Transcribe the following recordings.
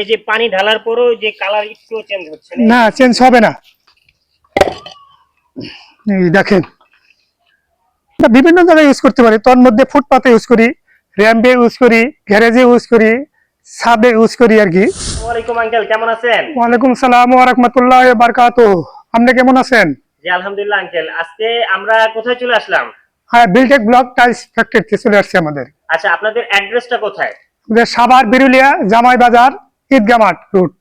এই যে পানি ঢালার পরও যে কালার একটু চেঞ্জ হচ্ছে না? চেঞ্জ হবে না। এই দেখেন। বিভিন্ন জায়গায় ইউজ করতে পারি। তোর মধ্যে ফুটপাতে ইউজ করি র্যাম্পে ইউজ করি গ্যারেজে ইউজ করি সাবে ইউজ করি আর কি। ওয়ালাইকুম আঙ্কেল কেমন আছেন? ওয়ালাইকুম সালাম ওয়া রাহমাতুল্লাহি ওয়া বারাকাতু আপনি কেমন আছেন? জি আলহামদুলিল্লাহ আঙ্কেল আজকে আমরা কোথায় চলে আসলাম? হ্যাঁ বিলটেক ব্লক টাইলস ফ্যাক্টরিতে চলে আসছে আমাদের। আচ্ছা আপনাদের অ্যাড্রেসটা কোথায়? সাভার বিরুলিয়া জামাই বাজার ঈদগা মাঠ রুট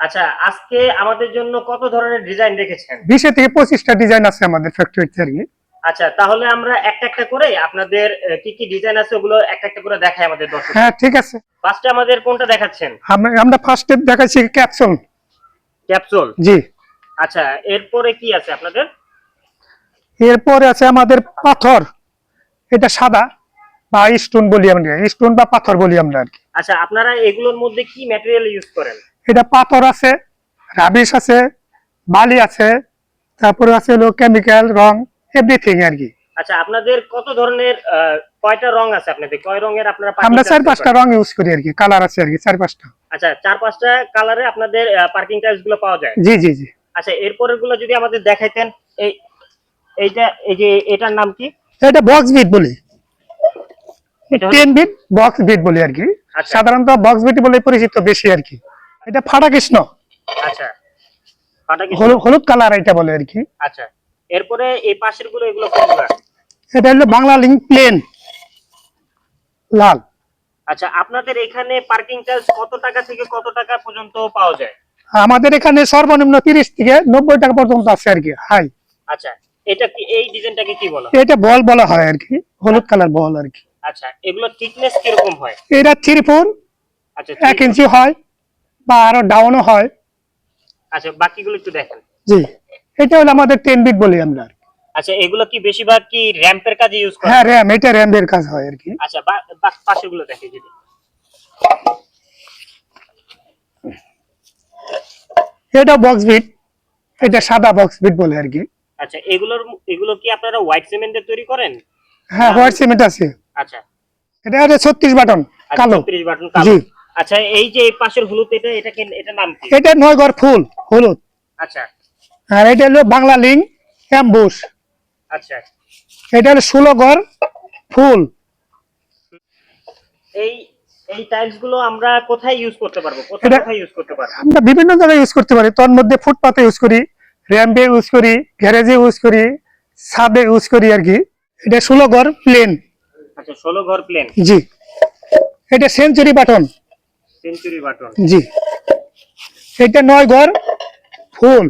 আচ্ছা আজকে আমাদের জন্য কত ধরনের ডিজাইন রেখেছেন? বিশে থেকে পঁচিশটা ডিজাইন আছে আমাদের ফ্যাক্টরিতে আর কি। আচ্ছা তাহলে আমরা একটা একটা করে আপনাদের কি কি ডিজাইন আছে ওগুলো একটা একটা করে দেখাই আমাদের দর্শক হ্যাঁ ঠিক আছে। ফার্স্টে আমাদের কোনটা দেখাচ্ছেন? আমরা আমরা ফার্স্টে দেখাচ্ছি ক্যাপসুল ক্যাপসুল জি। আচ্ছা এরপরে কি আছে আপনাদের? এরপরে আছে আমাদের পাথর। এটা সাদা। বা স্টোন বলি আমরা স্টোন বা পাথর বলি আমরা আর কি। আচ্ছা আপনারা এগুলোর মধ্যে কি ম্যাটেরিয়াল ইউজ করেন? এটা পাথর আছে রাবিশ আছে বালি আছে তারপরে আছে হলো কেমিক্যাল রং এভরিথিং আর কি। আচ্ছা আপনাদের কত ধরনের কয়টা রং আছে আপনাদের? কয় রঙের আপনারা আমরা চার পাঁচটা? রং ইউজ করি আর কি কালার আছে আর কি চার পাঁচটা। আচ্ছা চার পাঁচটা কালারে আপনাদের পার্কিং টাইলসগুলো পাওয়া যায়? জি জি জি। আচ্ছা এরপরেরগুলো যদি আমাদের দেখাইতেন এই এইটা এই যে এটার নাম কি? এটা বক্স বিট বলি। টেন বিট বক্স বিট বলি আর কি। আচ্ছা। সাধারণত বক্স বিট বলে পরিচিত বেশি আর কি। এটা ফাটা কৃষ্ণ আচ্ছা হলুদ হলুদ কালার এটা বলে আর কি। আচ্ছা। এরপরে এই পাশেরগুলো এগুলো কোনগুলো? এটা হলো বাংলা লিঙ্ক প্লেন। লাল। আচ্ছা আপনাদের এখানে পার্কিং টাইলস কত টাকা থেকে কত টাকা পর্যন্ত পাওয়া যায়? আমাদের এখানে সর্বনিম্ন তিরিশ থেকে নব্বই টাকা পর্যন্ত আছে আর কি হাই আচ্ছা এটা কি এই ডিজাইনটাকে কি বলা? এটা বল বলা হয় আর কি হলুদ কালার বল আর কি। আচ্ছা এগুলো থিকনেস কীরকম হয়? এটা থ্রি ফোর আচ্ছা এক ইঞ্চি হয় বা আরও ডাউনও হয়। আচ্ছা বাকিগুলো একটু দেখেন। জি এটা হলো আমাদের টেন বিট বলি আমরা। আচ্ছা এগুলো কি বেশিরভাগ কি র্যাম্পের কাজে ইউজ করা? হ্যাঁ র্যাম এটা র্যামের কাজ হয় আর কি। আচ্ছা পাশেরগুলো দেখে যদি। এটা বক্স বিট এটা সাদা বক্স বিট বলে আর কি। আচ্ছা এগুলোর এগুলো কি আপনারা হোয়াইট সিমেন্টের তৈরি করেন? হ্যাঁ হোয়াইট সিমেন্ট আছে। আচ্ছা। এটা হচ্ছে ছত্রিশ বাটন আচ্ছা, কালো। 36 বাটন কালো। জি। আচ্ছা এই যে এই পাশের হলুদ এটা এটা কি এটা নাম কি? এটা নয় ঘর ফুল হলুদ। আচ্ছা। আর এটা হলো বাংলা লিঙ্ক অ্যাম্বুশ আচ্ছা। এটা হলো ঘর ফুল। এই এই টাইলসগুলো আমরা কোথায় ইউজ করতে পারব? কোথায় কোথায় ইউজ করতে পারব? আমরা বিভিন্ন জায়গায় ইউজ করতে পারি। তোর মধ্যে ফুটপাতে ইউজ করি র্যাম্পে ইউজ করি গ্যারেজে ইউজ করি সাবে ইউজ করি আর কি। এটা ষোলো ঘর প্লেন আচ্ছা ষোলো ঘর প্লেন জি। এটা সেঞ্চুরি বাটন সেঞ্চুরি বাটন জি। এটা নয় ঘর ফুল।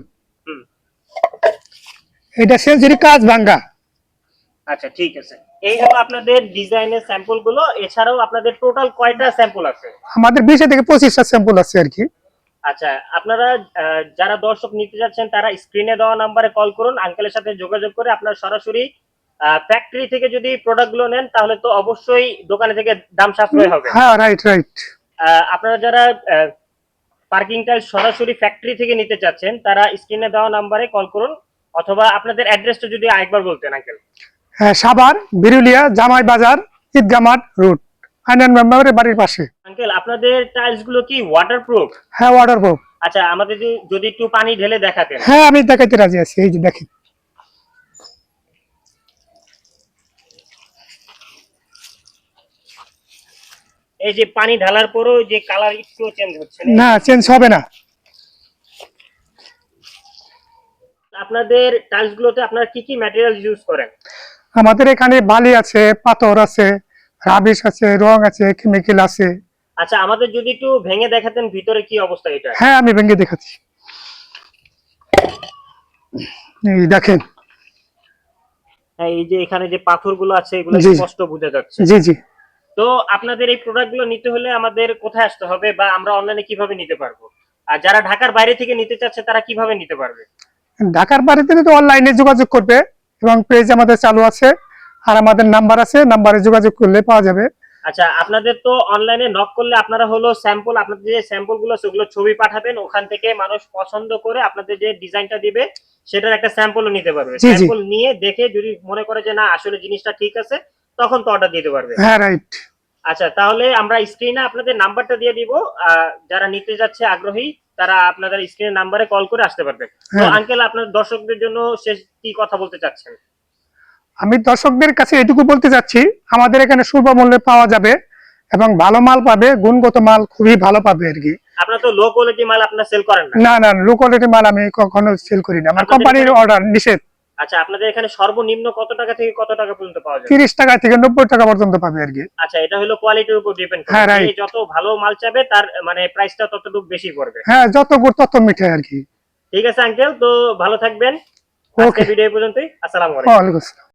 এটা সেঞ্চুরি কাজ ভাঙ্গা। আচ্ছা ঠিক আছে। এই হলো আপনাদের ডিজাইনের স্যাম্পলগুলো এছাড়াও আপনাদের টোটাল কয়টা স্যাম্পল আছে? আমাদের বিশে থেকে পঁচিশটা স্যাম্পল আছে আর কি। আচ্ছা আপনারা যারা দর্শক নিতে যাচ্ছেন তারা স্ক্রিনে দেওয়া নাম্বারে কল করুন। আঙ্কেলের সাথে যোগাযোগ করে আপনারা সরাসরি ফ্যাক্টরি থেকে যদি প্রোডাক্টগুলো নেন তাহলে তো অবশ্যই দোকানে থেকে দাম সাশ্রয় হবে। হ্যাঁ রাইট রাইট আপনারা যারা পার্কিং টাইল সরাসরি ফ্যাক্টরি থেকে নিতে চাচ্ছেন তারা স্ক্রিনে দেওয়া নাম্বারে কল করুন অথবা আপনাদের অ্যাড্রেসটা যদি আরেকবার বলতেন আঙ্কেল হ্যাঁ সাভার বিরুলিয়া জামাই বাজার ঈদগা মাঠ রুট আইনান মেম্বারের বাড়ির পাশে। আঙ্কেল আপনাদের টাইলসগুলো কি ওয়াটারপ্রুফ হ্যাঁ ওয়াটার প্রুফ আচ্ছা আমাদের যদি- যদি একটু পানি ঢেলে দেখাতেন। হ্যাঁ আমি দেখাইতে রাজি আছি এই যে দেখেন। এই যে পানি ঢালার পরও যে কালার একটু চেঞ্জ হচ্ছে না। চেঞ্জ হবে না। আপনাদের টাইলস গুলোতে আপনারা কি কি ম্যাটেরিয়াল ইউজ করেন? আমাদের এখানে বালি আছে পাথর আছে রাবিশ আছে রং আছে কেমিক্যাল আছে। আচ্ছা আমাদের যদি একটু ভেঙে দেখাতেন ভিতরে কি অবস্থা এটা? হ্যাঁ আমি ভেঙে দেখাচ্ছি। এই দেখেন। হ্যাঁ, এই যে এখানে যে পাথরগুলো আছে এগুলো স্পষ্ট বোঝা যাচ্ছে। জি জি। তো আপনাদের এই প্রোডাক্টগুলো নিতে হলে আমাদের কোথায় আসতে হবে বা আমরা অনলাইনে কীভাবে নিতে পারব? আর যারা ঢাকার বাইরে থেকে নিতে চাচ্ছে তারা কীভাবে নিতে পারবে? ঢাকার বাড়িতে তো অনলাইনে যোগাযোগ করবে এবং পেজ আমাদের চালু আছে আর আমাদের নাম্বার আছে নাম্বারে যোগাযোগ করলে পাওয়া যাবে। আচ্ছা আপনাদের তো অনলাইনে নক করলে আপনারা হলো স্যাম্পল আপনাদের যে স্যাম্পলগুলো সেগুলো ছবি পাঠাবেন ওখান থেকে মানুষ পছন্দ করে আপনাদের যে ডিজাইনটা দিবে সেটার একটা স্যাম্পলও নিতে পারবে। স্যাম্পল নিয়ে দেখে যদি মনে করে যে না আসলে জিনিসটা ঠিক আছে তখন তো অর্ডার দিতে পারবে। হ্যাঁ রাইট আচ্ছা তাহলে আমরা স্ক্রিনে আপনাদের নাম্বারটা দিয়ে দিব। যারা নিতে যাচ্ছে আগ্রহী তারা আপনাদের স্ক্রিনের নাম্বারে কল করে আসতে পারবে। তো হ্যাঁ। আঙ্কেল আপনার দর্শকদের জন্য শেষ কি কথা বলতে চাচ্ছেন? আমি দর্শকদের কাছে এটুকু বলতে চাচ্ছি আমাদের এখানে শুভ মূল্যে পাওয়া যাবে এবং ভালো মাল পাবে গুণগত মাল খুবই ভালো পাবে আর কি। আপনারা তো লো কোয়ালিটি মাল আপনার সেল করেন না। না না লো কোয়ালিটি মাল আমি কখনো সেল করি না। আমার কোম্পানির অর্ডার নিষেধ। আচ্ছা আপনাদের এখানে সর্বনিম্ন কত টাকা থেকে কত টাকা পর্যন্ত পাওয়া যায় তিরিশ টাকা থেকে নব্বই টাকা পর্যন্ত পাবে আর কি। আচ্ছা এটা হলো কোয়ালিটির উপর ডিপেন্ড হ্যাঁ, করে right. যত ভালো মাল চাবে তার মানে প্রাইসটা ততটুকু বেশি পড়বে। হ্যাঁ যত গুড় তত মিঠাই আর কি। ঠিক আছে আঙ্কেল তো ভালো থাকবেন। ওকে ভিডিও পর্যন্তই। আসসালামু আলাইকুম। ওয়ালাইকুম আসসালাম।